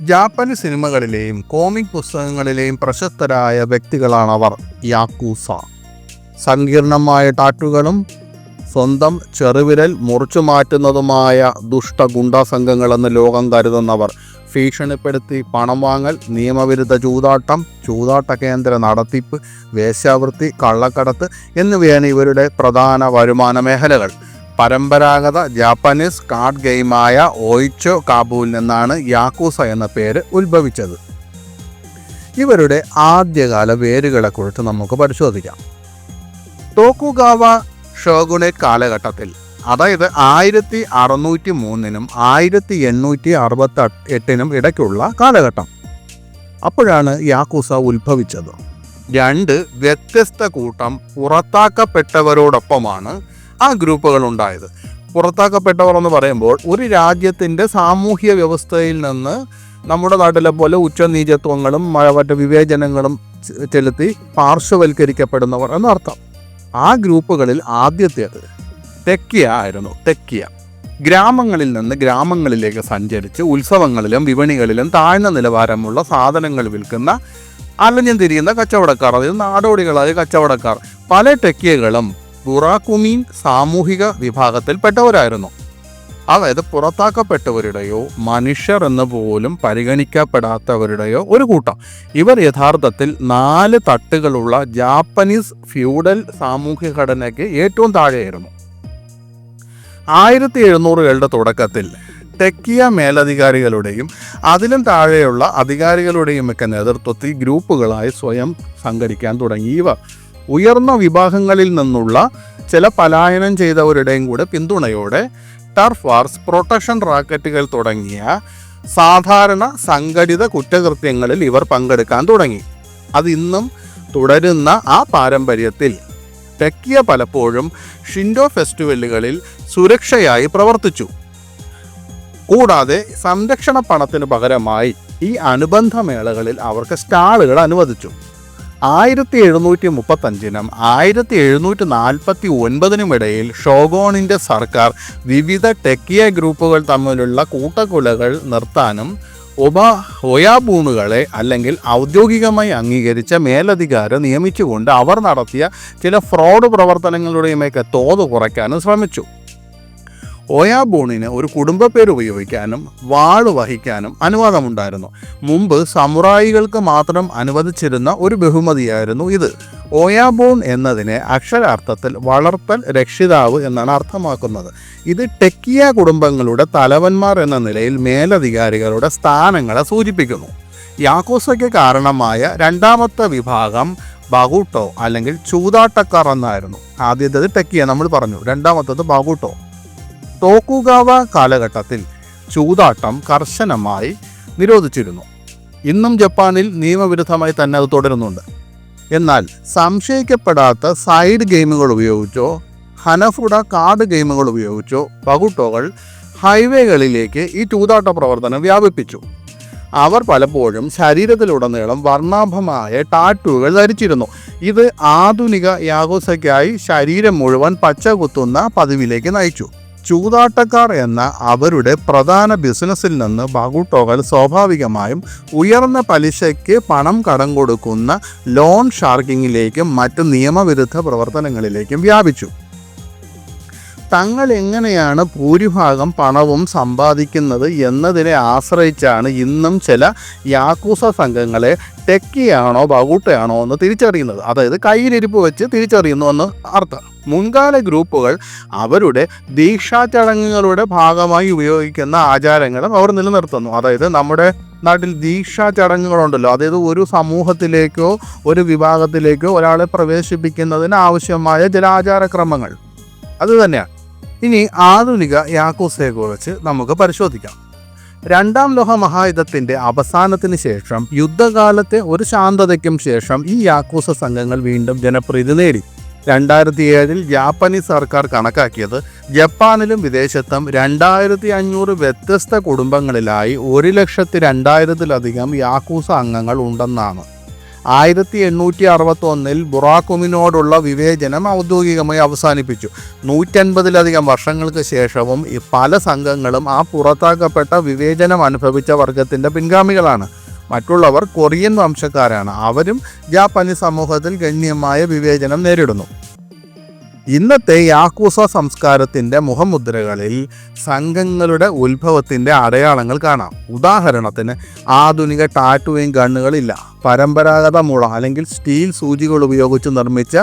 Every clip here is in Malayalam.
ജാപ്പനീസ് സിനിമകളിലെയും കോമിക് പുസ്തകങ്ങളിലെയും പ്രശസ്തരായ വ്യക്തികളാണ് അവർ യാക്കൂസ. സങ്കീർണമായ ടാറ്റുകളും സ്വന്തം ചെറുവിരൽ മുറിച്ചു മാറ്റുന്നതുമായ ദുഷ്ട ഗുണ്ടാ സംഘങ്ങളെന്ന് ലോകം കരുതുന്നവർ ഭീഷണിപ്പെടുത്തി പണം വാങ്ങൽ നിയമവിരുദ്ധ ചൂതാട്ടം ചൂതാട്ട കേന്ദ്ര നടത്തിപ്പ് വേശ്യാവൃത്തി കള്ളക്കടത്ത് എന്നിവയാണ് ഇവരുടെ പ്രധാന വരുമാന മേഖലകൾ. പരമ്പരാഗത ജാപ്പനീസ് കാർഡ് ഗെയിമായ ഓയിച്ചോ കാബുവിൽ നിന്നാണ് യാക്കൂസ എന്ന പേര് ഉത്ഭവിച്ചത്. ഇവരുടെ ആദ്യകാല വേരുകളെക്കുറിച്ച് നമുക്ക് പരിശോധിക്കാം. ടോക്കുഗാവ ഷോഗുണേറ്റ് കാലഘട്ടത്തിൽ അതായത് ആയിരത്തി അറുന്നൂറ്റി മൂന്നിനും ആയിരത്തി എണ്ണൂറ്റി അറുപത്തി എട്ടിനും ഇടയ്ക്കുള്ള കാലഘട്ടം. അപ്പോഴാണ് യാക്കൂസ ഉത്ഭവിച്ചത്. രണ്ട് വ്യത്യസ്ത കൂട്ടം പുറത്താക്കപ്പെട്ടവരോടൊപ്പമാണ് ആ ഗ്രൂപ്പുകൾ ഉണ്ടായത്. പുറത്താക്കപ്പെട്ടവർ എന്ന് പറയുമ്പോൾ ഒരു രാജ്യത്തിന്റെ സാമൂഹ്യ വ്യവസ്ഥയിൽ നിന്ന് നമ്മുടെ നാട്ടിലെ പോലെ ഉച്ചനീചത്വങ്ങളും മറ്റ് വിവേചനങ്ങളും ചെലുത്തി പാർശ്വവൽക്കരിക്കപ്പെടുന്നവർ എന്നർത്ഥം. ആ ഗ്രൂപ്പുകളിൽ ആദ്യത്തേത് തെക്കിയ ആയിരുന്നു തെക്കിയ. ഗ്രാമങ്ങളിൽ നിന്ന് ഗ്രാമങ്ങളിലേക്ക് സഞ്ചരിച്ച് ഉത്സവങ്ങളിലും വിപണികളിലും താഴ്ന്ന നിലവാരമുള്ള സാധനങ്ങൾ വിൽക്കുന്ന അലഞ്ഞു തിരിയുന്ന കച്ചവടക്കാർ അതായത് നാടോടികളായ കച്ചവടക്കാർ പല ടെക്കിയകളും ബുറാക്കുമീൻ സാമൂഹിക വിഭാഗത്തിൽപ്പെട്ടവരായിരുന്നു. അതായത് പുറത്താക്കപ്പെട്ടവരുടെയോ മനുഷ്യർ എന്ന് പോലും പരിഗണിക്കപ്പെടാത്തവരുടെയോ ഒരു കൂട്ടം. ഇവർ യഥാർത്ഥത്തിൽ നാല് തട്ടുകളുള്ള ജാപ്പനീസ് ഫ്യൂഡൽ സാമൂഹ്യ ഘടനയ്ക്ക് ഏറ്റവും താഴെയായിരുന്നു. ആയിരത്തി എഴുന്നൂറുകളുടെ തുടക്കത്തിൽ ടെക്കിയ മേലധികാരികളുടെയും അതിലും താഴെയുള്ള അധികാരികളുടെയും ഒക്കെ നേതൃത്വത്തിൽ ഗ്രൂപ്പുകളായി സ്വയം സംഘടിക്കാൻ തുടങ്ങി. ഇവ ഉയർന്ന വിഭാഗങ്ങളിൽ നിന്നുള്ള ചില പലായനം ചെയ്തവരുടെയും കൂടെ പിന്തുണയോടെ ടർഫ് വാർസ് പ്രൊട്ടക്ഷൻ റാക്കറ്റുകൾ തുടങ്ങിയ സാധാരണ സംഘടിത കുറ്റകൃത്യങ്ങളിൽ ഇവർ പങ്കെടുക്കാൻ തുടങ്ങി. അത് ഇന്നും തുടരുന്ന ആ പാരമ്പര്യത്തിൽ ടെക്കിയ പലപ്പോഴും ഷിൻഡോ ഫെസ്റ്റിവലുകളിൽ സുരക്ഷയായി പ്രവർത്തിച്ചു. കൂടാതെ സംരക്ഷണ പണത്തിന് പകരമായി ഈ അനുബന്ധ മേളകളിൽ അവർക്ക് സ്റ്റാളുകൾ അനുവദിച്ചു. ആയിരത്തി എഴുന്നൂറ്റി മുപ്പത്തഞ്ചിനും ആയിരത്തി എഴുന്നൂറ്റി നാൽപ്പത്തി ഒൻപതിനും ഇടയിൽ ഷോഗോണിന്റെ സർക്കാർ വിവിധ ടെക്കിയ ഗ്രൂപ്പുകൾ തമ്മിലുള്ള കൂട്ടക്കൊലകൾ നിർത്താനും ഒബ ഒയാബൂണുകളെ അല്ലെങ്കിൽ ഔദ്യോഗികമായി അംഗീകരിച്ച മേലധികാരം നിയമിച്ചുകൊണ്ട് അവർ നടത്തിയ ചില ഫ്രോഡ് പ്രവർത്തനങ്ങളുടെയുമൊക്കെ തോത് കുറയ്ക്കാനും ശ്രമിച്ചു. ഓയാബൂണിന് ഒരു കുടുംബ പേര് ഉപയോഗിക്കാനും വാൾ വഹിക്കാനും അനുവാദമുണ്ടായിരുന്നു. മുമ്പ് സമുറായികൾക്ക് മാത്രം അനുവദിച്ചിരുന്ന ഒരു ബഹുമതിയായിരുന്നു ഇത്. ഒയാബോൺ എന്നതിനെ അക്ഷരാർത്ഥത്തിൽ വളർത്തൽ രക്ഷിതാവ് എന്നാണ് അർത്ഥമാക്കുന്നത്. ഇത് ടെക്കിയ കുടുംബങ്ങളുടെ തലവന്മാർ എന്ന നിലയിൽ മേലധികാരികളുടെ സ്ഥാനങ്ങളെ സൂചിപ്പിക്കുന്നു. യാക്കോസയ്ക്ക് കാരണമായ രണ്ടാമത്തെ വിഭാഗം ബഹൂട്ടോ അല്ലെങ്കിൽ ചൂതാട്ടക്കാർ എന്നായിരുന്നു. ആദ്യത്തേത് ടെക്കിയ നമ്മൾ പറഞ്ഞു രണ്ടാമത്തേത് ബഹൂട്ടോ ടോക്കുഗാവ കാലഘട്ടത്തിൽ ചൂതാട്ടം കർശനമായി നിരോധിച്ചിരുന്നു. ഇന്നും ജപ്പാനിൽ നിയമവിരുദ്ധമായി തന്നെ അത് തുടരുന്നുണ്ട്. എന്നാൽ സംശയിക്കപ്പെടാത്ത സൈഡ് ഗെയിമുകൾ ഉപയോഗിച്ചോ ഹനഫുഡ കാർഡ് ഗെയിമുകൾ ഉപയോഗിച്ചോ പകുട്ടോകൾ ഹൈവേകളിലേക്ക് ഈ ചൂതാട്ട പ്രവർത്തനം വ്യാപിപ്പിച്ചു. അവർ പലപ്പോഴും ശരീരത്തിലുടനീളം വർണാഭമായ ടാറ്റുകൾ ധരിച്ചിരുന്നു. ഇത് ആധുനിക യാഗോസയ്ക്കായി ശരീരം മുഴുവൻ പച്ച കുത്തുന്ന പതിവിലേക്ക് നയിച്ചു. ചൂതാട്ടക്കാർ എന്ന അവരുടെ പ്രധാന ബിസിനസ്സിൽ നിന്ന് ബഹുട്ടോകൾ സ്വാഭാവികമായും ഉയർന്ന പലിശയ്ക്ക് പണം കടം കൊടുക്കുന്ന ലോൺ ഷാർക്കിങ്ങിലേക്കും മറ്റ് നിയമവിരുദ്ധ പ്രവർത്തനങ്ങളിലേക്കും വ്യാപിച്ചു. തങ്ങൾ എങ്ങനെയാണ് ഭൂരിഭാഗം പണവും സമ്പാദിക്കുന്നത് എന്നതിനെ ആശ്രയിച്ചാണ് ഇന്നും ചില യാക്കൂസ സംഘങ്ങളെ ടെക്കിയാണോ ബാഗൂട്ടയാണോ എന്ന് തിരിച്ചറിയുന്നത്. അതായത് കയ്യിലിരിപ്പ് വെച്ച് തിരിച്ചറിയുന്നു എന്ന് അർത്ഥം. മുൻകാല ഗ്രൂപ്പുകൾ അവരുടെ ദീക്ഷാ ചടങ്ങുകളുടെ ഭാഗമായി ഉപയോഗിക്കുന്ന ആചാരങ്ങളും അവർ നിലനിർത്തുന്നു. അതായത് നമ്മുടെ നാട്ടിൽ ദീക്ഷാ ചടങ്ങുകളുണ്ടല്ലോ അതായത് ഒരു സമൂഹത്തിലേക്കോ ഒരു വിഭാഗത്തിലേക്കോ ഒരാളെ പ്രവേശിപ്പിക്കുന്നതിന് ആവശ്യമായ ചില ആചാരക്രമങ്ങൾ അത് തന്നെയാണ്. ഇനി ആധുനിക യാക്കൂസയെക്കുറിച്ച് നമുക്ക് പരിശോധിക്കാം. രണ്ടാം ലോക മഹായുദ്ധത്തിന്റെ അവസാനത്തിന് ശേഷം യുദ്ധകാലത്തെ ഒരു ശാന്തതയ്ക്കും ശേഷം ഈ യാക്കൂസ സംഘങ്ങൾ വീണ്ടും ജനപ്രീതി നേടി. രണ്ടായിരത്തി ഏഴിൽ ജാപ്പനീസ് സർക്കാർ കണക്കാക്കിയത് ജപ്പാനിലും വിദേശത്തും രണ്ടായിരത്തി അഞ്ഞൂറ് വ്യത്യസ്ത കുടുംബങ്ങളിലായി ഒരു ലക്ഷത്തി രണ്ടായിരത്തിലധികം യാക്കൂസ അംഗങ്ങൾ ഉണ്ടെന്നാണ്. ആയിരത്തി എണ്ണൂറ്റി അറുപത്തൊന്നിൽ ബുറാക്കുമിനോടുള്ള വിവേചനം ഔദ്യോഗികമായി അവസാനിപ്പിച്ചു. നൂറ്റൻപതിലധികം വർഷങ്ങൾക്ക് ശേഷവും പല സംഘങ്ങളും ആ പുറത്താക്കപ്പെട്ട വിവേചനം അനുഭവിച്ച വർഗത്തിന്റെ പിൻഗാമികളാണ്. മറ്റുള്ളവർ കൊറിയൻ വംശക്കാരാണ്. അവരും ജാപ്പനീസ് സമൂഹത്തിൽ ഗണ്യമായ വിവേചനം നേരിടുന്നു. ഇന്നത്തെ യാക്കൂസ സംസ്കാരത്തിന്റെ മുഖമുദ്രകളിൽ സംഘങ്ങളുടെ ഉത്ഭവത്തിന്റെ അടയാളങ്ങൾ കാണാം. ഉദാഹരണത്തിന് ആധുനിക ടാറ്റുവിങ് ഗണ്ണുകളില്ല. പരമ്പരാഗത മുള അല്ലെങ്കിൽ സ്റ്റീൽ സൂചികൾ ഉപയോഗിച്ച് നിർമ്മിച്ച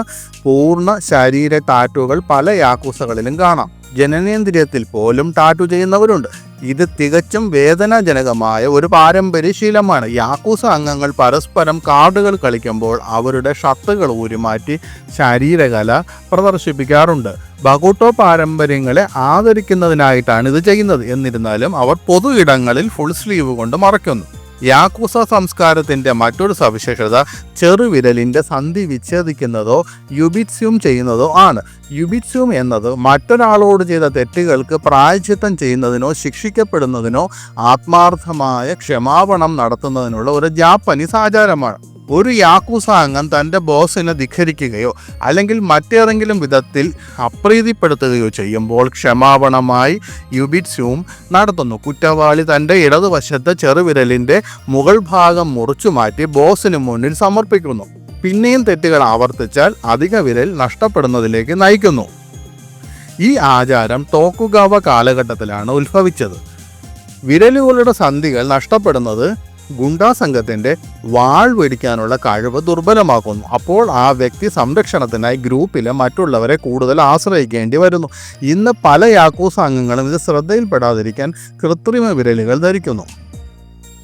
പൂർണ ശരീര ടാറ്റുകൾ പല യാക്കൂസകളിലും കാണാം. ജനനേന്ദ്രിയത്തിൽ പോലും ടാറ്റു ചെയ്യുന്നവരുണ്ട്. ഇത് തികച്ചും വേദനാജനകമായ ഒരു പാരമ്പര്യ ശീലമാണ്. യാക്കൂസ അംഗങ്ങൾ പരസ്പരം കാർഡുകൾ കളിക്കുമ്പോൾ അവരുടെ ഷർട്ടുകൾ ഊരിമാറ്റി ശരീരകല പ്രദർശിപ്പിക്കാറുണ്ട്. ബഗോട്ടോ പാരമ്പര്യങ്ങളെ ആദരിക്കുന്നതിനായിട്ടാണ് ഇത് ചെയ്യുന്നത്. എന്നിരുന്നാലും അവർ പൊതു ഇടങ്ങളിൽ ഫുൾ സ്ലീവ് കൊണ്ട് മറയ്ക്കുന്നു. യാക്കൂസ സംസ്കാരത്തിന്റെ മറ്റൊരു സവിശേഷത ചെറുവിരലിന്റെ സന്ധി വിച്ഛേദിക്കുന്നതോ യുബിത്സ്യൂം ചെയ്യുന്നതോ ആണ്. യുബിത്സ്യൂം എന്നത് മറ്റൊരാളോട് ചെയ്ത തെറ്റുകൾക്ക് പ്രായച്ചിത്തം ചെയ്യുന്നതിനോ ശിക്ഷിക്കപ്പെടുന്നതിനോ ആത്മാർത്ഥമായ ക്ഷമാപണം നടത്തുന്നതിനുള്ള ഒരു ജാപ്പനീസ് ആചാരമാണ്. ഒരു യാക്കൂസ അംഗം തന്റെ ബോസിനെ ധിഖരിക്കുകയോ അല്ലെങ്കിൽ മറ്റേതെങ്കിലും വിധത്തിൽ അപ്രീതിപ്പെടുത്തുകയോ ചെയ്യുമ്പോൾ ക്ഷമാപണമായി യുബിറ്റ്സ്യൂം നടത്തുന്നു. കുറ്റവാളി തന്റെ ഇടതുവശത്തെ ചെറുവിരലിന്റെ മുകൾ ഭാഗം മുറിച്ചു മാറ്റി ബോസിന് മുന്നിൽ സമർപ്പിക്കുന്നു. പിന്നെയും തെറ്റുകൾ ആവർത്തിച്ചാൽ അധിക വിരൽ നഷ്ടപ്പെടുന്നതിലേക്ക് നയിക്കുന്നു. ഈ ആചാരം തോക്കുകാവ കാലഘട്ടത്തിലാണ് ഉത്ഭവിച്ചത്. വിരലുകളുടെ സന്ധികൾ നഷ്ടപ്പെടുന്നത് ഗുണ്ടാ സംഘത്തിന്റെ വാൾ വെടിക്കാനുള്ള കഴിവ് ദുർബലമാക്കുന്നു. അപ്പോൾ ആ വ്യക്തി സംരക്ഷണത്തിനായി ഗ്രൂപ്പിലെ മറ്റുള്ളവരെ കൂടുതൽ ആശ്രയിക്കേണ്ടി വരുന്നു. ഇന്ന് പല യാക്കൂസ് അംഗങ്ങളും ഇത് ശ്രദ്ധയിൽപ്പെടാതിരിക്കാൻ കൃത്രിമ വിരലുകൾ ധരിക്കുന്നു.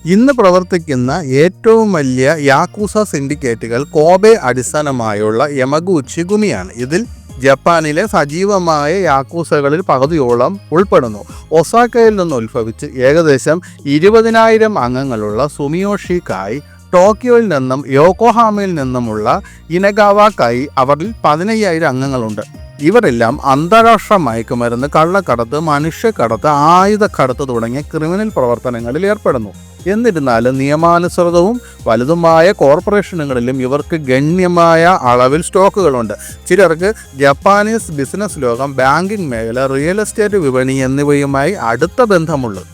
ഇന്ന് പ്രവർത്തിക്കുന്ന ഏറ്റവും വലിയ യാക്കൂസ സിൻഡിക്കേറ്റുകൾ കോബെ അടിസ്ഥാനമായുള്ള യമഗൂച്ചി ഗുമിയാണ്. ഇതിൽ ജപ്പാനിലെ സജീവമായ യാക്കൂസകളിൽ പകുതിയോളം ഉൾപ്പെടുന്നു. ഒസാക്കയിൽ നിന്ന് ഉത്ഭവിച്ച് ഏകദേശം ഇരുപതിനായിരം അംഗങ്ങളുള്ള സുമിയോഷിക്കായി കായ് ടോക്കിയോയിൽ നിന്നും യോക്കോഹാമയിൽ നിന്നുമുള്ള ഇനഗാവാക്കായി അവരിൽ പതിനയ്യായിരം അംഗങ്ങളുണ്ട്. ഇവരെല്ലാം അന്താരാഷ്ട്ര മയക്കുമരുന്ന് കള്ളക്കടത്ത് മനുഷ്യക്കടത്ത് ആയുധക്കടത്ത് തുടങ്ങിയ ക്രിമിനൽ പ്രവർത്തനങ്ങളിൽ ഏർപ്പെടുന്നു. എന്നിരുന്നാലും നിയമാനുസൃതവും വലുതുമായ കോർപ്പറേഷനുകളിലും ഇവർക്ക് ഗണ്യമായ അളവിൽ സ്റ്റോക്കുകളുണ്ട്. ചിലർക്ക് ജപ്പാനീസ് ബിസിനസ് ലോകം ബാങ്കിംഗ് മേഖല റിയൽ എസ്റ്റേറ്റ് വിപണി എന്നിവയുമായി അടുത്ത ബന്ധമുള്ളത്.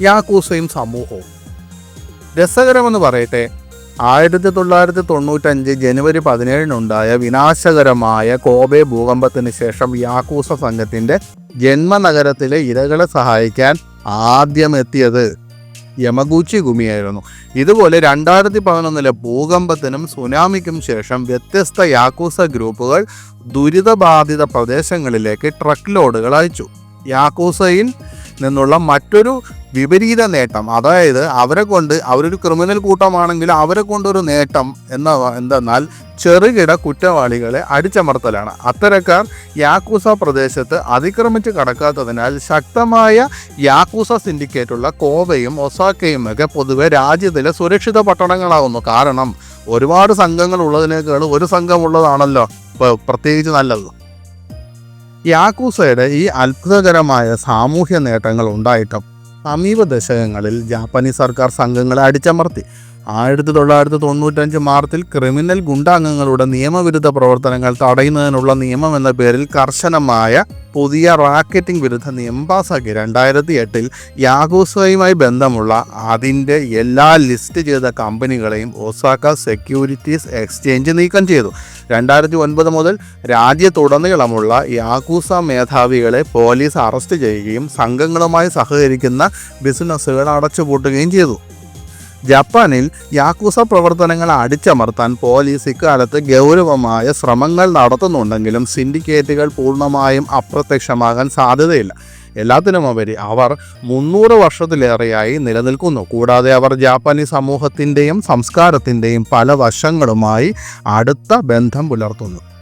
യാക്കൂസയും സമൂഹവും. രസകരമെന്ന് പറയട്ടെ ആയിരത്തി തൊള്ളായിരത്തി തൊണ്ണൂറ്റഞ്ച് ജനുവരി പതിനേഴിനുണ്ടായ വിനാശകരമായ കോബെ ഭൂകമ്പത്തിന് ശേഷം യാക്കൂസ സംഘത്തിന്റെ ജന്മനഗരത്തിലെ ഇരകളെ സഹായിക്കാൻ ആദ്യം എത്തിയത് യമഗൂച്ചി ഗുമിയായിരുന്നു. ഇതുപോലെ രണ്ടായിരത്തി പതിനൊന്നിലെ ഭൂകമ്പത്തിനും സുനാമിക്കും ശേഷം വ്യത്യസ്ത യാക്കൂസ ഗ്രൂപ്പുകൾ ദുരിതബാധിത പ്രദേശങ്ങളിലേക്ക് ട്രക്ക് ലോഡുകൾ അയച്ചു. യാക്കൂസയിൽ നിന്നുള്ള മറ്റൊരു വിപരീത നേട്ടം. അതായത് അവരെ കൊണ്ട് അവരൊരു ക്രിമിനൽ കൂട്ടമാണെങ്കിൽ അവരെ കൊണ്ടൊരു നേട്ടം എന്ന എന്തെന്നാൽ ചെറുകിട കുറ്റവാളികളെ അടിച്ചമർത്തലാണ്. അത്തരക്കാർ യാക്കൂസ പ്രദേശത്ത് അതിക്രമിച്ച് കടക്കാത്തതിനാൽ ശക്തമായ യാക്കൂസ സിൻഡിക്കേറ്റുള്ള കോവയും ഒസാക്കയും ഒക്കെ പൊതുവെ രാജ്യത്തിലെ സുരക്ഷിത പട്ടണങ്ങളാകുന്നു കാരണം ഒരുപാട് സംഘങ്ങൾ ഉള്ളതിനേക്കാൾ ഒരു സംഘം ഉള്ളതാണല്ലോ. പ്രത്യേകിച്ച് നല്ലത്. യാക്കൂസയുടെ ഈ അത്ഭുതകരമായ സാമൂഹ്യ നേട്ടങ്ങൾ ഉണ്ടായിട്ടും സമീപ ദശകങ്ങളിൽ ജാപ്പനീസ് സർക്കാർ സംഘങ്ങളെ അടിച്ചമർത്തി. ആയിരത്തി തൊള്ളായിരത്തി തൊണ്ണൂറ്റഞ്ച് മാർച്ചിൽ ക്രിമിനൽ ഗുണ്ടാംഗങ്ങളുടെ നിയമവിരുദ്ധ പ്രവർത്തനങ്ങൾ തടയുന്നതിനുള്ള നിയമം എന്ന പേരിൽ കർശനമായ പുതിയ റാക്കറ്റിംഗ് വിരുദ്ധ നിയമം പാസാക്കി. രണ്ടായിരത്തി എട്ടിൽ യാഗൂസയുമായി ബന്ധമുള്ള അതിന്റെ എല്ലാ ലിസ്റ്റ് ചെയ്ത കമ്പനികളെയും ഒസാക്ക സെക്യൂരിറ്റീസ് എക്സ്ചേഞ്ച് നീക്കം ചെയ്തു. രണ്ടായിരത്തി ഒൻപത് മുതൽ രാജ്യത്തുടനീളമുള്ള യാഗൂസ മേധാവികളെ പോലീസ് അറസ്റ്റ് ചെയ്യുകയും സംഘങ്ങളുമായി സഹകരിക്കുന്ന ബിസിനസ്സുകൾ അടച്ചുപൂട്ടുകയും ചെയ്തു. ജപ്പാനിൽ യാക്കൂസ പ്രവർത്തനങ്ങൾ അടിച്ചമർത്താൻ പോലീസ് ഇക്കാലത്ത് ഗൗരവമായ ശ്രമങ്ങൾ നടത്തുന്നുണ്ടെങ്കിലും സിൻഡിക്കേറ്റുകൾ പൂർണമായും അപ്രത്യക്ഷമാകാൻ സാധ്യതയില്ല. എല്ലാത്തിനുമുപരി അവർ മുന്നൂറ് വർഷത്തിലേറെയായി നിലനിൽക്കുന്നു. കൂടാതെ അവർ ജാപ്പാനീസ് സമൂഹത്തിന്റെയും സംസ്കാരത്തിന്റെയും പല വശങ്ങളുമായി അടുത്ത ബന്ധം പുലർത്തുന്നു.